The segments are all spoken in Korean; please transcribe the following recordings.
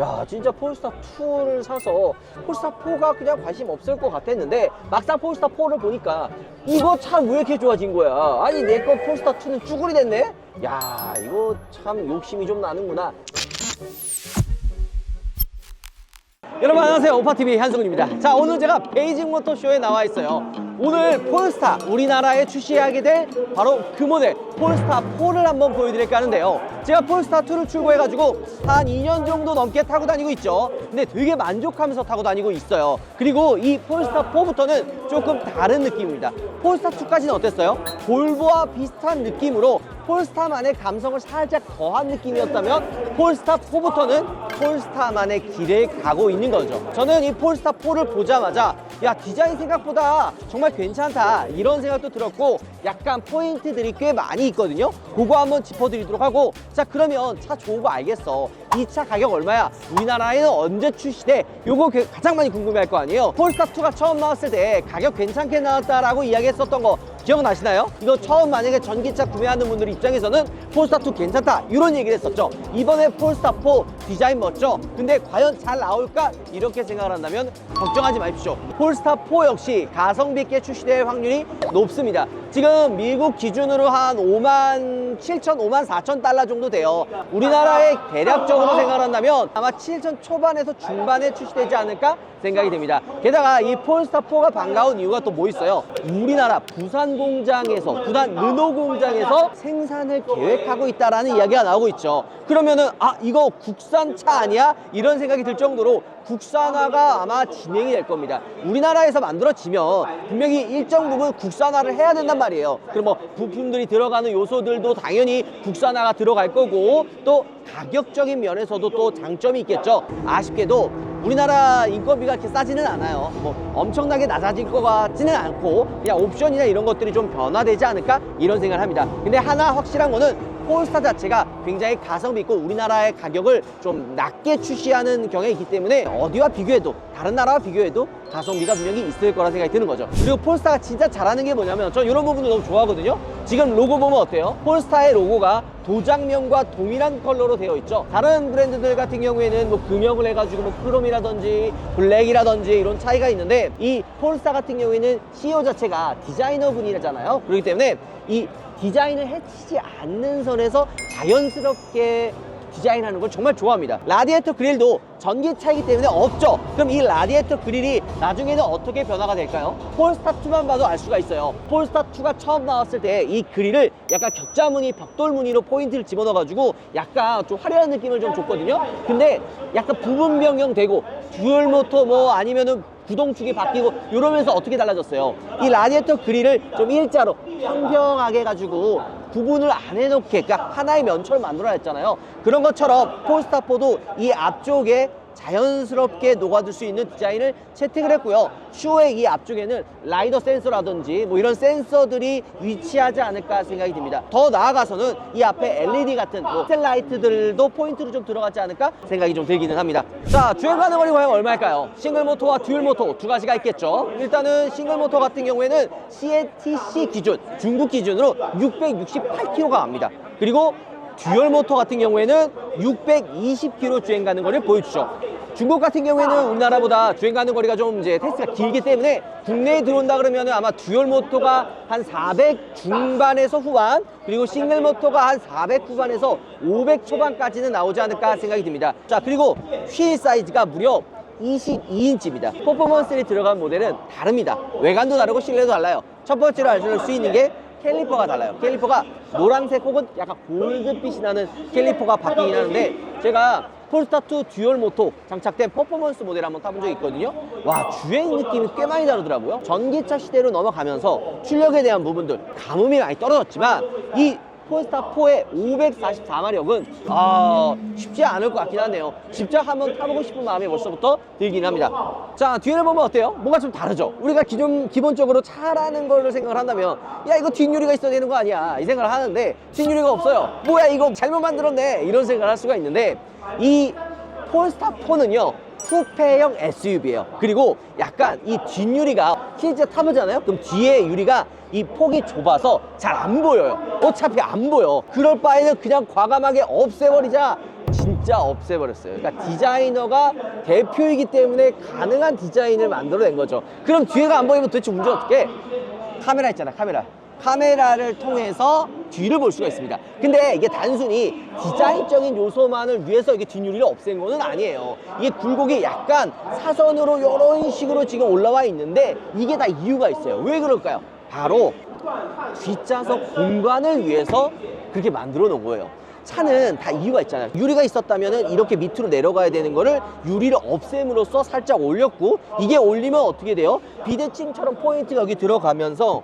야 진짜 폴스타 2를 사서 폴스타 4가 그냥 관심 없을 것 같았는데 막상 폴스타 4를 보니까 이거 참 왜 이렇게 좋아진 거야? 아니 내 거 폴스타 2는 쭈구리 됐네? 야 이거 참 욕심이 좀 나는구나 여러분 안녕하세요. 오파TV 한승훈입니다. 자 오늘 제가 베이징 모터쇼에 나와 있어요. 오늘 폴스타 우리나라에 출시하게 될 바로 그 모델 폴스타 4를 한번 보여드릴까 하는데요. 제가 폴스타 2를 출고해가지고 한 2년 정도 넘게 타고 다니고 있죠. 근데 되게 만족하면서 타고 다니고 있어요. 그리고 이 폴스타 4부터는 조금 다른 느낌입니다. 폴스타 2까지는 어땠어요? 볼보와 비슷한 느낌으로 폴스타만의 감성을 살짝 더한 느낌이었다면 폴스타 4부터는 폴스타만의 길을 가고 있는 거죠. 저는 이 폴스타 4를 보자마자 야 디자인 생각보다 정말 괜찮다 이런 생각도 들었고 약간 포인트들이 꽤 많이 있거든요. 그거 한번 짚어드리도록 하고 자 그러면 차 좋은 거 알겠어. 이 차 가격 얼마야? 우리나라에는 언제 출시돼? 요거 그- 가장 많이 궁금해할 거 아니에요. 폴스타 2가 처음 나왔을 때 가격 괜찮게 나왔다라고 이야기했었던 거 기억나시나요? 이거 처음 만약에 전기차 구매하는 분들 입장에서는 폴스타 2 괜찮다 이런 얘기를 했었죠. 이번에 폴스타 4 디자인 멋져. 근데 과연 잘 나올까? 이렇게 생각을 한다면 걱정하지 마십시오. 폴스타 4 역시 가성비 있게 출시될 확률이 높습니다. 지금 미국 기준으로 한 5만 7천, 5만 4천 달러 정도 돼요. 우리나라에 대략적으로 생각을 한다면 아마 7천 초반에서 중반에 출시되지 않을까 생각이 됩니다. 게다가 이 폴스타 4가 반가운 이유가 또 뭐 있어요? 우리나라 부산 공장에서 부산 르노 공장에서 생산을 계획하고 있다라는 이야기가 나오고 있죠. 그러면은 아 이거 국산차 아니야? 이런 생각이 들 정도로 국산화가 아마 진행이 될 겁니다. 우리나라에서 만들어지면 분명히 일정 부분 국산화를 해야 된단 말이에요. 그럼 뭐 부품들이 들어가는 요소들도 당연히 국산화가 들어갈 거고 또 가격적인 면에서도 또 장점이 있겠죠. 아쉽게도 우리나라 인건비가 그렇게 싸지는 않아요. 뭐 엄청나게 낮아질 것 같지는 않고 그냥 옵션이나 이런 것들이 좀 변화되지 않을까 이런 생각을 합니다. 근데 하나 확실한 거는 폴스타 자체가 굉장히 가성비 있고 우리나라의 가격을 좀 낮게 출시하는 경향이 있기 때문에 어디와 비교해도 다른 나라와 비교해도 가성비가 분명히 있을 거라 생각이 드는 거죠. 그리고 폴스타가 진짜 잘하는 게 뭐냐면 저 이런 부분도 너무 좋아하거든요. 지금 로고 보면 어때요? 폴스타의 로고가 도장면과 동일한 컬러로 되어 있죠. 다른 브랜드들 같은 경우에는 뭐 금형을 해가지고 뭐 크롬이라든지 블랙이라든지 이런 차이가 있는데 이 폴스타 같은 경우에는 CEO 자체가 디자이너 분이잖아요. 그렇기 때문에 이 디자인을 해치지 않는 선에서 자연스럽게 디자인하는 걸 정말 좋아합니다. 라디에이터 그릴도 전기차이기 때문에 없죠. 그럼 이 라디에이터 그릴이 나중에는 어떻게 변화가 될까요? 폴스타 2만 봐도 알 수가 있어요. 폴스타 2가 처음 나왔을 때 이 그릴을 약간 격자 무늬, 벽돌 무늬로 포인트를 집어넣어 가지고 약간 좀 화려한 느낌을 좀 줬거든요. 근데 약간 부분 변경되고 듀얼 모터 뭐 아니면은 구동축이 바뀌고 이러면서 어떻게 달라졌어요? 이 라디에이터 그릴을 좀 일자로 평평하게 해가지고 구분을 안 해놓게 그러니까 하나의 면처럼 만들어냈잖아요. 그런 것처럼 폴스타4도 이 앞쪽에 자연스럽게 녹아들 수 있는 디자인을 채택을 했고요. 슈의 이 앞쪽에는 라이더 센서라든지 뭐 이런 센서들이 위치하지 않을까 생각이 듭니다. 더 나아가서는 이 앞에 LED 같은 뭐 셀라이트들도 포인트로 좀 들어가지 않을까 생각이 좀 들기는 합니다. 자, 주행 가능 거리 과연 얼마일까요? 싱글 모터와 듀얼 모터 두 가지가 있겠죠. 일단은 싱글 모터 같은 경우에는 CATC 기준, 중국 기준으로 668km가 갑니다. 그리고 듀얼 모터 같은 경우에는 620km 주행 가는 거리를 보여주죠. 중국 같은 경우에는 우리나라보다 주행 가는 거리가 좀 이제 테스트가 길기 때문에 국내에 들어온다 그러면 아마 듀얼 모터가 한 400 중반에서 후반 그리고 싱글 모터가 한 400 후반에서 500 초반까지는 나오지 않을까 생각이 듭니다. 자 그리고 휠 사이즈가 무려 22인치입니다. 퍼포먼스에 들어간 모델은 다릅니다. 외관도 다르고 실내도 달라요. 첫 번째로 알수 있는 게 캘리퍼가 달라요. 캘리퍼가 노란색 혹은 약간 골드빛이 나는 캘리퍼가 바뀌긴 하는데 제가 폴스타2 듀얼 모토 장착된 퍼포먼스 모델 한번 타본 적이 있거든요. 와 주행 느낌이 꽤 많이 다르더라고요. 전기차 시대로 넘어가면서 출력에 대한 부분들 가뭄이 많이 떨어졌지만 이 폴스타4의 544마력은 아 쉽지 않을 것 같긴 하네요. 직접 한번 타보고 싶은 마음이 벌써부터 들긴 합니다. 자 뒤를 보면 어때요? 뭔가 좀 다르죠? 우리가 기존 기본적으로 차라는 거를 생각을 한다면 야 이거 뒷유리가 있어야 되는 거 아니야 이 생각을 하는데 뒷유리가 없어요. 뭐야 이거 잘못 만들었네 이런 생각을 할 수가 있는데 이 폴스타4는요 쿠페형 SUV예요. 그리고 약간 이 뒷유리가 실제 타보잖아요? 그럼 뒤에 유리가 이 폭이 좁아서 잘 안 보여요. 어차피 안 보여. 그럴 바에는 그냥 과감하게 없애버리자. 진짜 없애버렸어요. 그러니까 디자이너가 대표이기 때문에 가능한 디자인을 만들어낸 거죠. 그럼 뒤에가 안 보이면 도대체 운전 어떻게? 해? 카메라 있잖아, 카메라. 카메라를 통해서 뒤를 볼 수가 있습니다. 근데 이게 단순히 디자인적인 요소만을 위해서 이게 뒷유리를 없앤 거는 아니에요. 이게 굴곡이 약간 사선으로 이런 식으로 지금 올라와 있는데 이게 다 이유가 있어요. 왜 그럴까요? 바로 뒷좌석 공간을 위해서 그렇게 만들어 놓은 거예요. 차는 다 이유가 있잖아요. 유리가 있었다면 이렇게 밑으로 내려가야 되는 거를 유리를 없앰으로써 살짝 올렸고 이게 올리면 어떻게 돼요? 비대칭처럼 포인트가 여기 들어가면서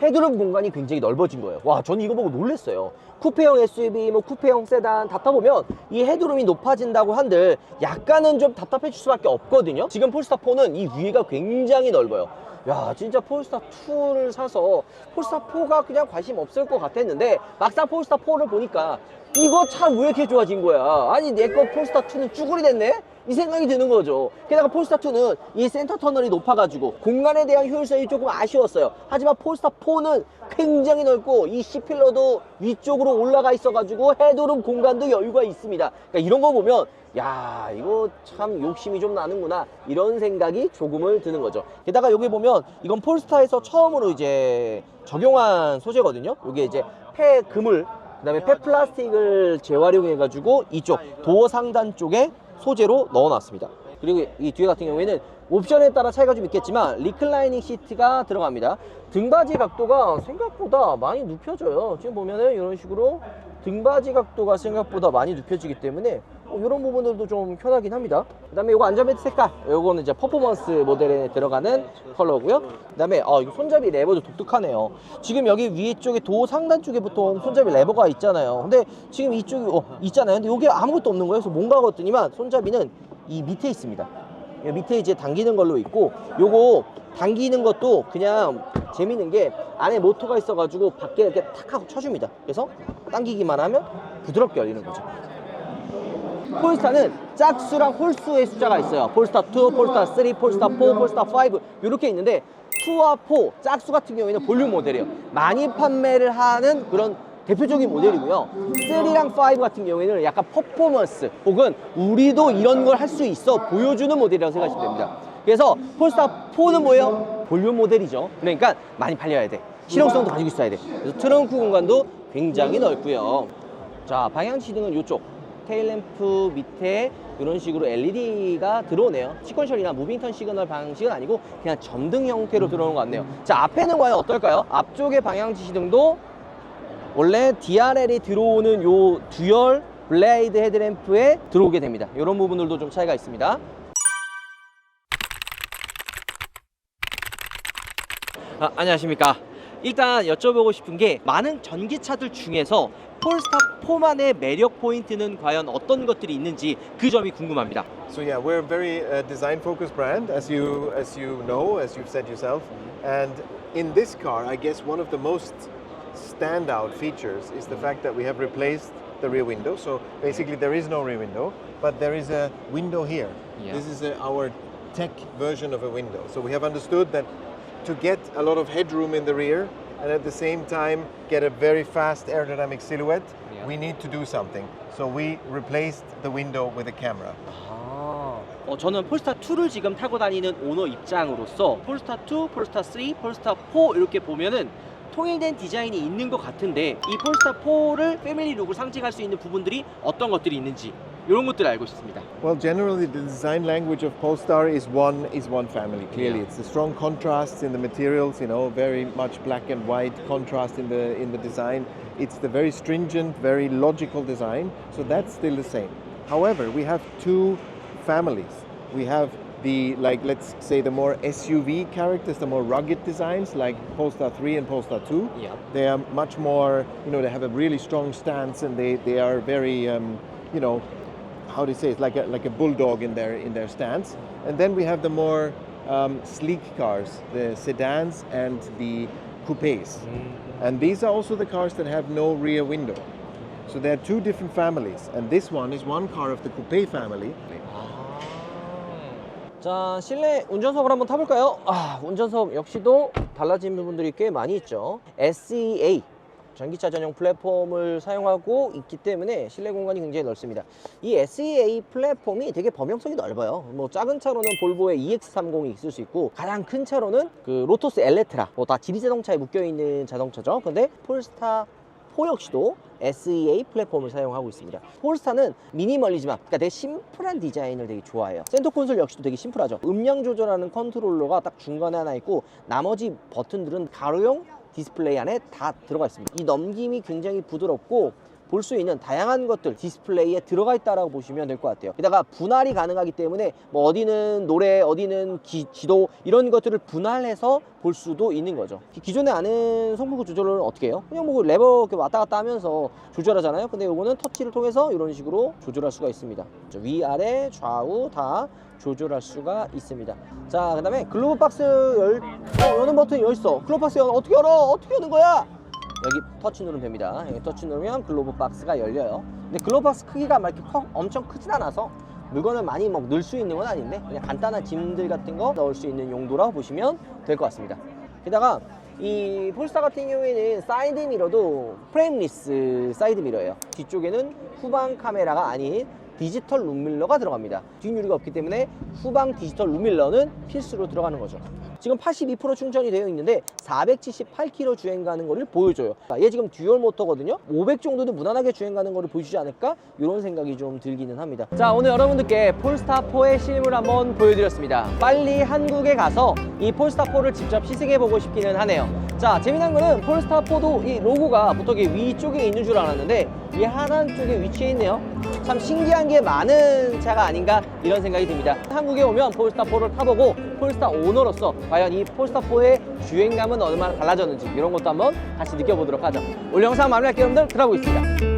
헤드룸 공간이 굉장히 넓어진 거예요. 와, 저는 이거 보고 놀랐어요. 쿠페형 SUV, 뭐 쿠페형 세단 다 타보면 이 헤드룸이 높아진다고 한들 약간은 좀 답답해질 수밖에 없거든요. 지금 폴스타 4는 이 위가 굉장히 넓어요. 야, 진짜 폴스타 2를 사서 폴스타 4가 그냥 관심 없을 것 같았는데 막상 폴스타 4를 보니까 이거 차 왜 이렇게 좋아진 거야? 아니, 내 거 폴스타 2는 쭈구리 됐네? 이 생각이 드는 거죠. 게다가 폴스타2는 이 센터 터널이 높아가지고 공간에 대한 효율성이 조금 아쉬웠어요. 하지만 폴스타4는 굉장히 넓고 이 C필러도 위쪽으로 올라가 있어가지고 헤드룸 공간도 여유가 있습니다. 그러니까 이런 거 보면 야 이거 참 욕심이 좀 나는구나 이런 생각이 조금을 드는 거죠. 게다가 여기 보면 이건 폴스타에서 처음으로 이제 적용한 소재거든요. 이게 이제 폐 그물 그 다음에 폐 플라스틱을 재활용해가지고 이쪽 도어 상단 쪽에 소재로 넣어놨습니다. 그리고 이 뒤에 같은 경우에는 옵션에 따라 차이가 좀 있겠지만 리클라이닝 시트가 들어갑니다. 등받이 각도가 생각보다 많이 눕혀져요. 지금 보면은 이런 식으로 등받이 각도가 생각보다 많이 눕혀지기 때문에 어, 이런 부분들도 좀 편하긴 합니다. 그 다음에 이거 안전벨트 색깔, 이거는 이제 퍼포먼스 모델에 들어가는 컬러고요. 그 다음에 어, 이거 손잡이 레버도 독특하네요. 지금 여기 위에 쪽에 도 상단 쪽에 보통 손잡이 레버가 있잖아요. 근데 지금 이쪽이 어, 있잖아요. 근데 여기 아무것도 없는 거예요. 그래서 뭔가 같더니만 손잡이는 이 밑에 있습니다. 이 밑에 이제 당기는 걸로 있고 요거 당기는 것도 그냥 재밌는 게 안에 모터가 있어가지고 밖에 이렇게 탁 하고 쳐줍니다. 그래서 당기기만 하면 부드럽게 열리는 거죠. 폴스타는 짝수랑 홀수의 숫자가 있어요. 폴스타 2, 폴스타 3, 폴스타 4, 폴스타 5 이렇게 있는데 2와 4 짝수 같은 경우에는 볼륨 모델이에요. 많이 판매를 하는 그런 대표적인 모델이고요. 3랑 5 같은 경우에는 약간 퍼포먼스 혹은 우리도 이런 걸 할 수 있어 보여주는 모델이라고 생각하시면 됩니다. 그래서 폴스타 4는 뭐예요? 볼륨 모델이죠. 그러니까 많이 팔려야 돼. 실용성도 가지고 있어야 돼. 그래서 트렁크 공간도 굉장히 넓고요. 자, 방향 시등은 이쪽. 테일램프 밑에 이런 식으로 LED가 들어오네요. 시퀀셜이나 무빙턴 시그널 방식은 아니고 그냥 점등 형태로 들어오는 것 같네요. 자, 앞에는 과연 어떨까요? 앞쪽의 방향 지시등도 원래 DRL이 들어오는 요 듀얼 블레이드 헤드램프에 들어오게 됩니다. 이런 부분들도 좀 차이가 있습니다. 아, 안녕하십니까. 일단 여쭤보고 싶은 게 많은 전기차들 중에서 폴스타 4만의 매력 포인트는 과연 어떤 것들이 있는지 그 점이 궁금합니다. So yeah, we're a very uh, design-focused brand, as you as you know, as you've said yourself. And in this car, I guess one of the most standout features is the fact that we have replaced the rear window. So basically, there is no rear window, but there is a window here. Yeah. This is a, our tech version of a window. So we have understood that to get a lot of headroom in the rear and at the same time get a very fast aerodynamic silhouette, Yeah. we need to do something. So we replaced the window with a camera. 아, 어, 저는 폴스타 2를 지금 타고 다니는 오너 입장으로서 폴스타 2, 폴스타 3, 폴스타 4 이렇게 보면은 통일된 디자인이 있는 것 같은데 이 폴스타 4를 패밀리 룩을 상징할 수 있는 부분들이 어떤 것들이 있는지 이런 것들을 알고 싶습니다. Well, generally, the design language of Polestar is one is one family. Clearly, Yeah. it's the strong contrasts in the materials. You know, very much black and white contrast in the in the design. It's the very stringent, very logical design. So that's still the same. However, we have two families. We have the like let's say the more SUV characters, the more rugged designs like Polestar 3 and Polestar 2. Yeah. They are much more, you know, they have a really strong stance and they, they are very, um, you know, how do you say it, like a, like a bulldog in their, in their stance. And then we have the more um, sleek cars, the sedans and the coupes. And these are also the cars that have no rear window. So there are two different families. And this one is one car of the coupe family. 자, 실내 운전석을 한번 타볼까요? 아, 운전석 역시도 달라진 부분들이 꽤 많이 있죠. SEA 전기차 전용 플랫폼을 사용하고 있기 때문에 실내 공간이 굉장히 넓습니다. 이 SEA 플랫폼이 되게 범용성이 넓어요. 뭐 작은 차로는 볼보의 EX30이 있을 수 있고 가장 큰 차로는 그 로토스 엘레트라 뭐 다 지리 자동차에 묶여 있는 자동차죠. 근데 폴스타 4 역시도 SEA 플랫폼을 사용하고 있습니다. 폴스타는 미니멀리지만 그러니까 되게 심플한 디자인을 되게 좋아해요. 센터 콘솔 역시도 되게 심플하죠. 음량 조절하는 컨트롤러가 딱 중간에 하나 있고 나머지 버튼들은 가로형 디스플레이 안에 다 들어가 있습니다. 이 넘김이 굉장히 부드럽고 볼 수 있는 다양한 것들 디스플레이에 들어가 있다라고 보시면 될 것 같아요. 게다가 분할이 가능하기 때문에 뭐 어디는 노래, 어디는 기- 지도 이런 것들을 분할해서 볼 수도 있는 거죠. 기- 기존에 아는 송풍구 조절은 어떻게 해요? 그냥 뭐 레버 이렇게 왔다 갔다 하면서 조절하잖아요. 근데 이거는 터치를 통해서 이런 식으로 조절할 수가 있습니다. 저 위아래 좌우 다 조절할 수가 있습니다. 자, 그 다음에 글로브 박스 열 어, 여는 버튼이 여기 있어. 글로브 박스 열 어떻게 열어? 어떻게 여는 거야? 여기 터치 누르면 됩니다. 여기 터치 누르면 글로브 박스가 열려요. 근데 글로브 박스 크기가 막 이렇게 커, 엄청 크진 않아서 물건을 많이 막 넣을 수 있는 건 아닌데 그냥 간단한 짐들 같은 거 넣을 수 있는 용도라고 보시면 될 것 같습니다. 게다가 이 폴스타 같은 경우에는 사이드 미러도 프레임리스 사이드 미러예요. 뒤쪽에는 후방 카메라가 아닌 디지털 룸밀러가 들어갑니다. 뒷유리가 없기 때문에 후방 디지털 룸밀러는 필수로 들어가는 거죠. 지금 82% 충전이 되어 있는데 478km 주행 가는 거를 보여줘요. 아, 얘 지금 듀얼 모터거든요. 500 정도는 무난하게 주행 가는 거를 보여주지 않을까? 이런 생각이 좀 들기는 합니다. 자, 오늘 여러분들께 폴스타4의 실물 한번 보여드렸습니다. 빨리 한국에 가서 이 폴스타4를 직접 시승해보고 싶기는 하네요. 자, 재미난 거는 폴스타4도 이 로고가 보통 이 위쪽에 있는 줄 알았는데 이 하단 쪽에 위치해 있네요. 참 신기한 게 많은 차가 아닌가 이런 생각이 듭니다. 한국에 오면 폴스타4를 타보고 폴스타 오너로서 과연 이 폴스타4의 주행감은 얼마나 달라졌는지 이런 것도 한번 같이 느껴보도록 하죠. 오늘 영상 마무리할게요 여러분들 들어가고 있습니다.